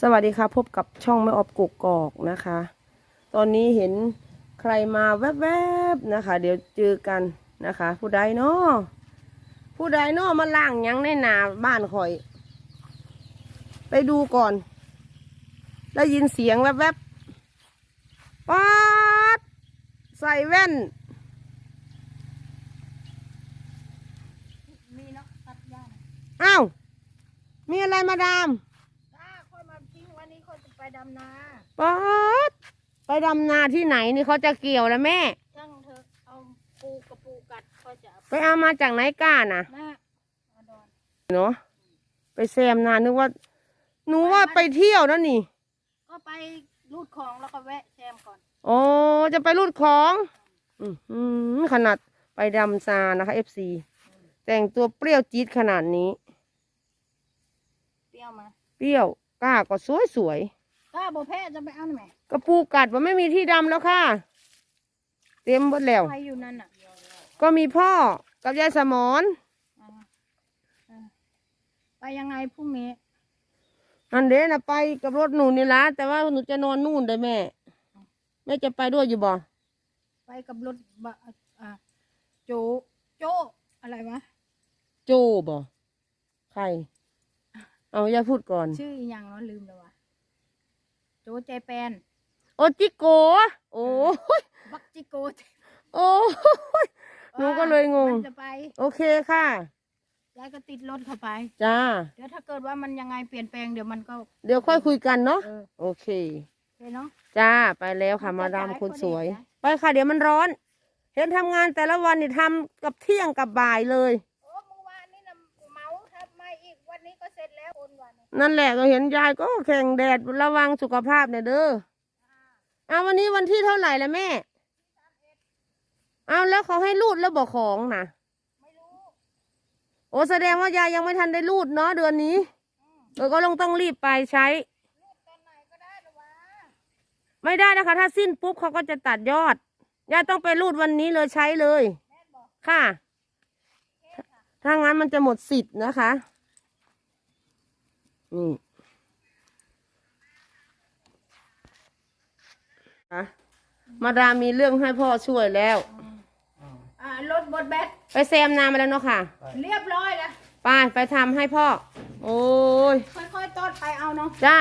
สวัสดีค่ะ พบกับช่องแม่ออบกุกกอกนะคะ ตอนนี้เห็นใครมาแวบๆนะคะ เดี๋ยวเจอกันนะคะ ผู้ใดเนาะผู้ใดเนาะมาล่างยังในนาบ้านข่อย ไปดูก่อน ได้ยินเสียงแวบๆป๊าดใส่แว่นมีเนาะตัดหญ้าอ้าวมีอะไรมาดาม ไปดำนาป๊าดไปดำนาที่ไหนนี่เขาจะเกี่ยวแล้วแม่ ช่างเถอะเอาปูกระปูกัดค่อยจะเอาไปเอามาจากไหนก้าน่ะ หน้าเอาดอนเนาะไปแซมนานนึกว่าหนูว่าไปเที่ยวนะนี่ก็ไปรูดของแล้วก็แวะแซมก่อนโอ้จะไปรูดของอือหือขนาดไปดำซานะคะเอฟซีแต่งตัวเปรี้ยวจี๊ดขนาดนี้ เปรี้ยวมา เปรี้ยวก้าก็สวยสวย ถ้าโบแพ้จะไปเอาหน่อยไหมๆกระปูกัดว่าไม่มีที่ดำแล้วค่ะ เต็มหมดแล้ว ใครอยู่นั่นอะก็มีพ่อกับยายสมอนอ่าอ่าไปยังไงพรุ่งนี้อันเดนะไปกับรถหนูนี่ละแต่ว่าหนูจะนอนนู่นได้แม่แม่จะไปด้วยอยู่บ่ไปกับรถบะอ่าโจโจอะไรวะ โจบ่ใคร เอาอย่าพูดก่อน ชื่ออีหยังเนาะลืมแล้ววะ โจใจแปนโอจิโกะโอ้ยบักจิโกโอ้ยหนูก็เลยงง มันจะไปโอเคค่ะ ยายก็ติดรถเข้าไป จ้า เดี๋ยวถ้าเกิดว่ามันยังไงเปลี่ยนแปลงเดี๋ยวมันก็ เดี๋ยวค่อยคุยกันเนาะเออ โอเคโอเคเนาะ จ้าไปแล้วค่ะมาดามคนสวย ไปค่ะเดี๋ยวมันร้อน เห็นทำงานแต่ละวันนี่ทำกับเที่ยงกับบ่ายเลย นั่นแหละก็เห็นยายก็แข่งแดดระวังสุขภาพเนี่ยเด้อเอาวันนี้วันที่เท่าไหร่ละแม่ เอาแล้วเขาให้รูดแล้วบอกของนะไม่รู้โอ้แสดงว่ายายยังไม่ทันได้รูดเนาะเดือนนี้ เออก็ลงต้องรีบไปใช้รูดตอนไหนก็ได้หรอวะไม่ได้นะคะ ถ้าสิ้นปุ๊บเขาก็จะตัดยอด ยายต้องไปรูดวันนี้เลยใช้เลย ค่ะ ถ้างั้นมันจะหมดสิทธิ์นะคะ นี่อะมาดามมีเรื่องให้พ่อช่วยแล้ว อ่ารถบดแบตไปแซมนามาแล้วเนาะค่ะ เรียบร้อยแล้ว ไปไปทำให้พ่อ โอ้ย ค่อยๆตอดไปเอาเนาะจ้า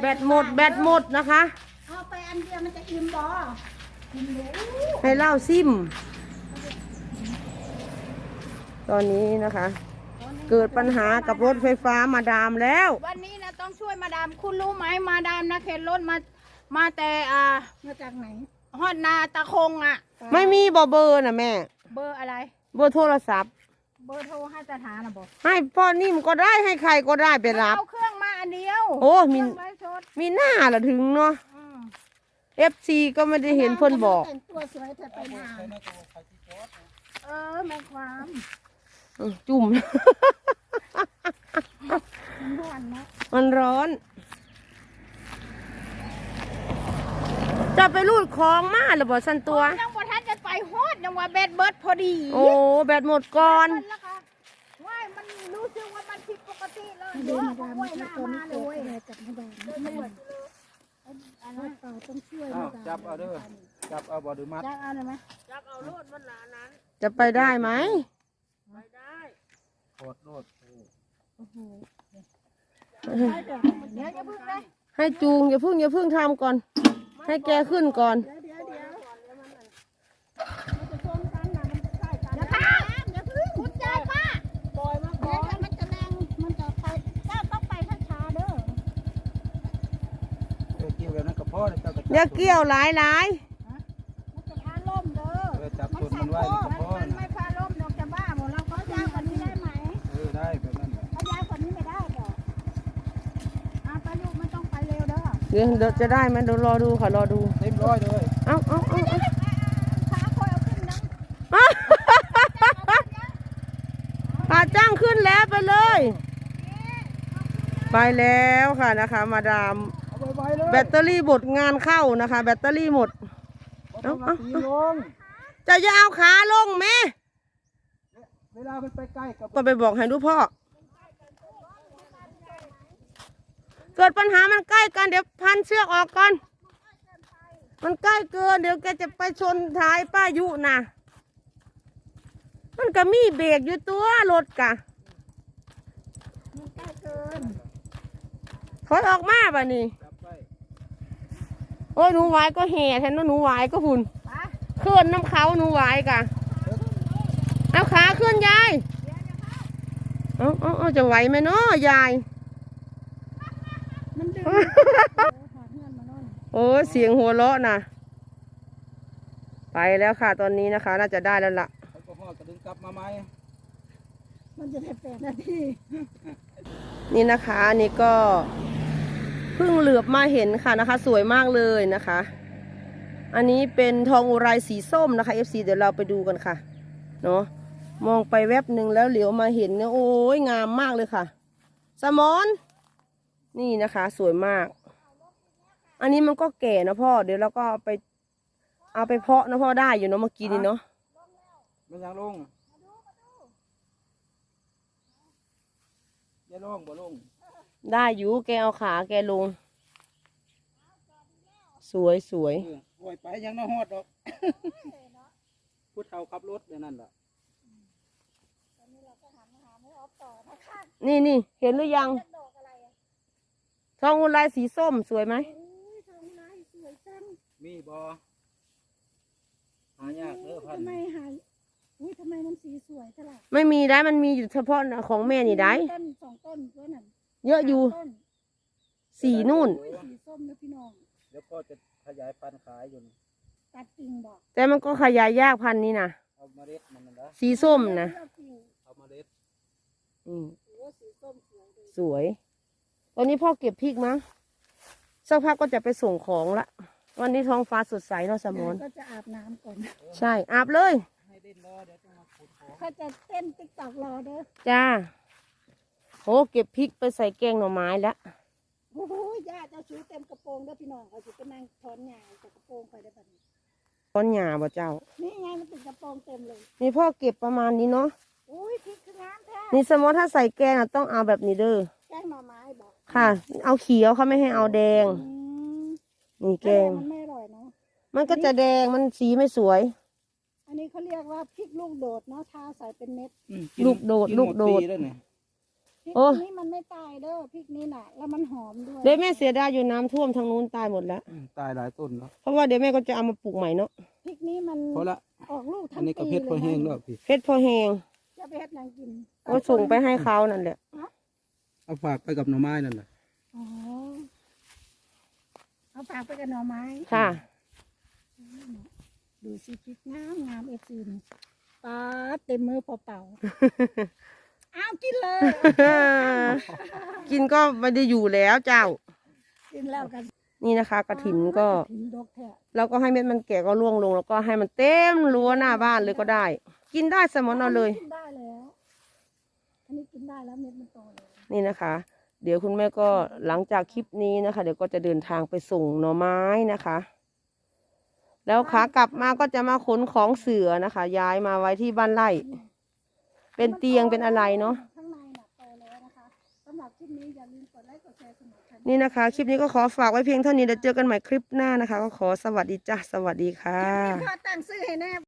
แบตหมด แบตหมดนะคะ เอาไปอันเดียวมันจะอิ่มบ่อิ่มเลยให้เล่าซิม ตอนนี้นะคะ เกิดปัญหากับรถไฟฟ้ามาดามแล้ว วันนี้นะต้องช่วยมาดามคุณรู้ไหมมาดามนะเข็นรถมามาแต่อ่ามาจากไหนฮอดนาตะคงอะ ไม่มีบอเบอร์นะแม่ เบอร์อะไร เบอร์โทรศัพท์ เบอร์โทรให้สถานนะบอกให้พ่อนิ่มก็ได้ให้ใครก็ได้ไปรับ เอาเครื่องมาอันเดียวโอ้มีเครื่องไว้สดมีหน้าละถึงเนาะอืม FC ก็ไม่ได้เห็นเพิ่นบอก แต่งตัวสวยเธอไปนานเออแม่ความอืม จุ่มมันร้อนนะมันร้อน จะไปรูดของมาหรือบ่สันตัว ยังบ่ทันจะไปฮอดยังว่าแบดเบิร์ดพอดีโอ้แบตหมดก่อนแบตเบิดแล้วก็ว่ายมันรู้สึกว่ามันผิดปกติเลยเดี๋ยวเอาไว้หน้ามาเลยเว้ยจับมาดามอันนั้นต่อต้องช่วยอ้าวจับเอาเด้อจับเอาบ่หรือมัดจับเอาเลยไหมจะไปได้ไหม โคตรโลดเดี๋ยวอย่าเพิ่งนะให้จูงอย่าเพึ่งอย่าเพึ่งทำก่อน ให้แกขึ้นก่อน เดี๋ยวเดี๋ยวเดี๋ยวมันจะชนกันนะมันจะใกล้กันอย่าป้าอย่าเพิ่งคุณยายป้าปล่อยมาก่อนเดี๋ยวมันจะแรงมันจะไปเจ้าต้องไปช้าๆเด้อ เออเกี่ยวแบบนั้นกับพ่อเลยเจ้าก็อย่าจับเกี่ยวหลายหลายมั ด้อเดี๋ยวเดี๋ยวจะได้ไหมเดี๋ยวรอดูค่ะรอดู เต็มร้อยเลยเอาเอาเอาเอาขาคอยเอาขึ้นนะขาจ้างขึ้นแล้วไปเลย ไปแล้วค่ะนะคะ มาดาม เอาไว้ๆเลยแบตเตอรี่หมดงานเข้านะคะ แบตเตอรี่หมดเอาเอา ตีลงจะจะเอาขาลงไหมเวลามันไปใกล้กับก็ไปบอกให้ดูพ่อ เกิดปัญหามันใกล้กันเดี๋ยวพันเชือกออกก่อน มันใกล้เกิน เดี๋ยวแกจะไปชนท้ายป้ายุนะมันก็มีเบรกอยู่ตัวรถกะมันใกล้เกินถอยออกมาบ่นี่จับไปโอ้ยหนูไหวายก็แห่แทนว่าหนูไหวายก็หุ่นไปขึ้นน้ำเขาหนูไหวายกะเอาขาขึ้นยายเดี๋ยวเดี๋ยวเข้าเอาเอาเอาจะไหวไหมเนาะยายมันดึง โอ้ถอดเงินมาโน่นโอ้ยเสียงหัวเราะนะไปแล้วค่ะตอนนี้นะคะ น่าจะได้แล้วล่ะแอลกอฮอล์ก็ดึงกลับมาไหมมันจะได้แปดนาทีนี่นะคะนี่ก็เพิ่งเหลือบมาเห็นค่ะนะคะ สวยมากเลยนะคะ อันนี้เป็นทองอุไรสีส้มนะคะ FC เดี๋ยวเราไปดูกันค่ะเนาะมองไปแวบหนึ่งแล้วเหลียวมาเห็นเนี่ยโอ้ยงามมากเลยค่ะ สมอน นี่นะคะ สวยมาก อันนี้มันก็แก่นะพ่อ เดี๋ยวเราก็เอาไป เอาไปเพาะนะพ่อได้อยู่เนาะเมื่อกี้นี่เนาะมันยังลงอย่าลงบ่ลง ได้อยู่แกเอาขาแกลง สวยสวยเออโอ้ยไปยังน่าฮอดดอกพูดเท่าขับรถเดี๋ยวนั่นล่ะนี่นี่เห็นหรือยัง ดอกอะไรอะ ทองอุไรสีส้มสวยไหมอุ้ยทองลายสวยจังมีบ่หายากเด้อพันทำไมหายอุ้ยทำไมมันสีสวยเท่าไหร่ไม่มีได้มันมีอยู่เฉพาะของแม่นี่ได้ ต้นสองต้นตัวนั้นเยอะอยู่สามต้นสีนู่น อุ้ยสีส้มนะพี่น้องเดี๋ยวพ่อจะขยายพันธุ์ขายอยู่นี่ตัดกิ่งบอกแต่มันก็ขยายยากพันธุ์นี้นะเอาเมล็ดมันนั่นนะสีส้มนะเลือกกิ่งเอาเมล็ดอืมโอ้สีส้มสวยเลยสวย ตอนนี้พ่อเก็บพริกมั้งสักพักก็จะไปส่งของละ วันนี้ท้องฟ้าสดใสเนาะสมอนก็จะอาบน้ำก่อน ใช่อาบเลยให้เล่นรอเดี๋ยวจะมาขุดของเขาจะเต้นติ๊กตอกรอเด้อจ้าโหเก็บพริกไปใส่แกงหน่อไม้แล้วโอ้โหย่าเจ้าชูเต็มกระโปรงเด้อพี่น้องเขาจะไปนั่งถอนหญ้าจากกระโปรงไปได้แบบนี้ต้นหญ้าบ่เจ้า นี่ไงมันติดกระโปรงเต็มเลยนี่พ่อเก็บประมาณนี้เนาะอุ้ยพริกคืองามแท้นี่สมมติถ้าใส่แกงอะต้องเอาแบบนี้เด้อ แกงหน่อไม้บอก ค่ะ เอาเขียวเขาไม่ให้เอาแดง อืมนี่แกง มันไม่อร่อยเนาะ มันก็จะแดงมันสีไม่สวย อันนี้เขาเรียกว่าพริกลูกโดดเนาะทาใส่เป็นเม็ดอืมลูกโดดนหมลูกโดดปีแล้วเนี่ยพริกโอ้ นี้มันไม่ตายเด้อพริกนี้น่ะ แล้วมันหอมด้วยเดี๋ยวแม่เสียดายอยู่น้ำท่วมทางนู้นตายหมดแล้ว อืมตายหลายต้นแล้วเพราะว่าเดี๋ยวแม่ก็จะเอามาปลูกใหม่เนาะพริกนี้มันเพราะละออกลูกอัทั้นงนี้ก็ปีเพชรพอแห้งแล้วพี่เพชรพอแหงจะไปเฮ็ดหยังกินก็ส่งไปให้เขานั่นแหละ เอาฝากไปกับหน่อไม้นั่นแหละอ๋อเอาฝากไปกับหน่อไม้ค่ะ ดูสิพริกงามงามเอฟซีนี่ปาดเต็มมือเปล่าๆอ้าวกินเลยกินก็ไม่ได้อยู่แล้วเจ้า กินแล้วกันนี่นะคะกระถินก็กระถินดกแท้เราก็ให้เม็ดมันแก่ก็ร่วงลง แล้วก็ให้มันเต็มรั้วหน้าบ้านเลยก็ได้ กินได้สมอนเอาเลย กินได้แล้วอันนี้กินได้แล้วเม็ดมันโตเลย นี่นะคะ เดี๋ยวคุณแม่ก็หลังจากคลิปนี้นะคะ เดี๋ยวก็จะเดินทางไปส่งหน่อไม้นะคะ แล้วขากลับมาก็จะมาขนของเสือนะคะ ย้ายมาไว้ที่บ้านไร่ เป็นเตียงเป็นอะไรเนาะข้างในน่ะโตแล้วนะคะสำหรับคลิปนี้อย่าลืมกดไลค์กดแชร์สมัครกันนี่นะคะ คลิปนี้ก็ขอฝากไว้เพียงเท่านี้เดี๋ยวเจอกันใหม่คลิปหน้านะคะ ก็ขอสวัสดีจ้ะสวัสดีค่ะ พ่อตั้งซื้อให้แน่